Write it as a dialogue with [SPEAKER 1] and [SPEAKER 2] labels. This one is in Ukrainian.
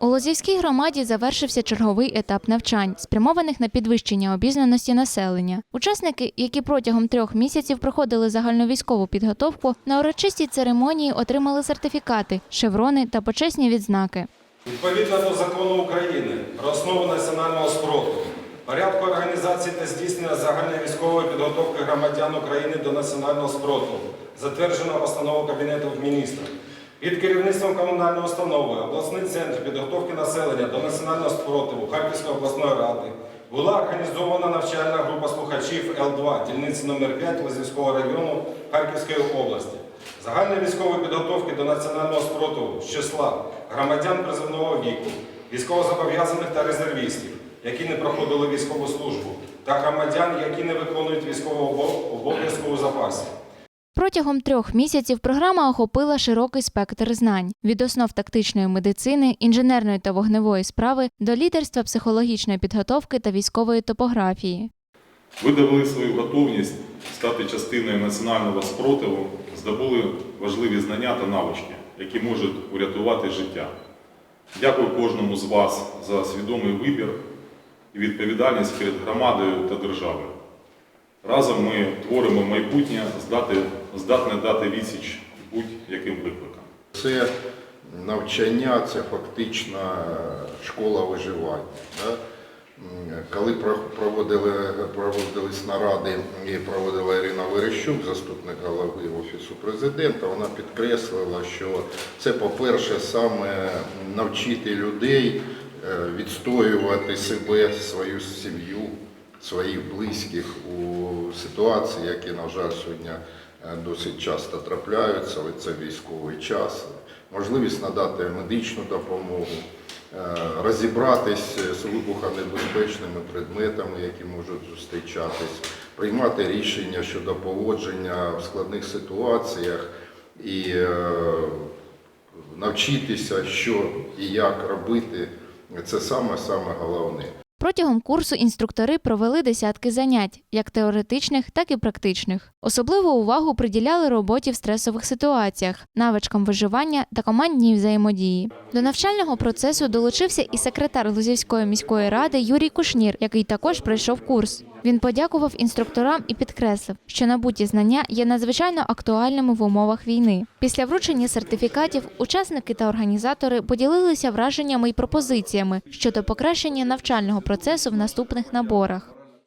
[SPEAKER 1] У Лозівській громаді завершився черговий етап навчань, спрямованих на підвищення обізнаності населення. Учасники, які протягом трьох місяців проходили загальновійськову підготовку, на урочистій церемонії отримали сертифікати, шеврони та почесні відзнаки.
[SPEAKER 2] Відповідно до закону України про основу національного спротиву, порядку організації та здійснення загальної військової підготовки громадян України до національного спротиву, затверджено постанову Кабінету міністрів. Під керівництвом комунальної установи обласний центр підготовки населення до національного спротиву Харківської обласної ради була організована навчальна група слухачів Л-2 дільниці номер 5 Лозівського району Харківської області. Загальної військової підготовки до національного спротиву з числа громадян призовного віку, військовозобов'язаних та резервістів, які не проходили військову службу, та громадян, які не виконують військового обо- обов'язку у запасі.
[SPEAKER 1] Протягом трьох місяців програма охопила широкий спектр знань від основ тактичної медицини, інженерної та вогневої справи до лідерства психологічної підготовки та військової топографії.
[SPEAKER 3] Ви довели свою готовність стати частиною національного спротиву, здобули важливі знання та навички, які можуть урятувати життя. Дякую кожному з вас за свідомий вибір і відповідальність перед громадою та державою. Разом ми творимо майбутнє, здатне дати відсіч будь-яким викликам.
[SPEAKER 4] Це навчання, це фактично е, школа виживання. Да? Коли проводили, проводились наради і проводила Ірина Верещук, заступник голови Офісу президента, вона підкреслила, що це, по-перше, саме навчити людей е, відстоювати себе, свою сім'ю, своїх близьких у ситуації, які, на жаль, сьогодні е, досить часто трапляються, але це військовий час. Можливість надати медичну допомогу, е, розібратись з вибухонебезпечними предметами, які можуть зустрічатись, приймати рішення щодо поводження в складних ситуаціях і е, навчитися, що і як робити. Це саме саме головне.
[SPEAKER 1] Протягом курсу інструктори провели десятки занять, як теоретичних, так і практичних. Особливу увагу приділяли роботі в стресових ситуаціях, навичкам виживання та командній взаємодії. До навчального процесу долучився і секретар Лузівської міської ради Юрій Кушнір, який також пройшов курс. Він подякував інструкторам і підкреслив, що набуті знання є надзвичайно актуальними в умовах війни. Після вручення сертифікатів учасники та організатори поділилися враженнями і пропозиціями щодо покращення навчального процесу в наступних наборах.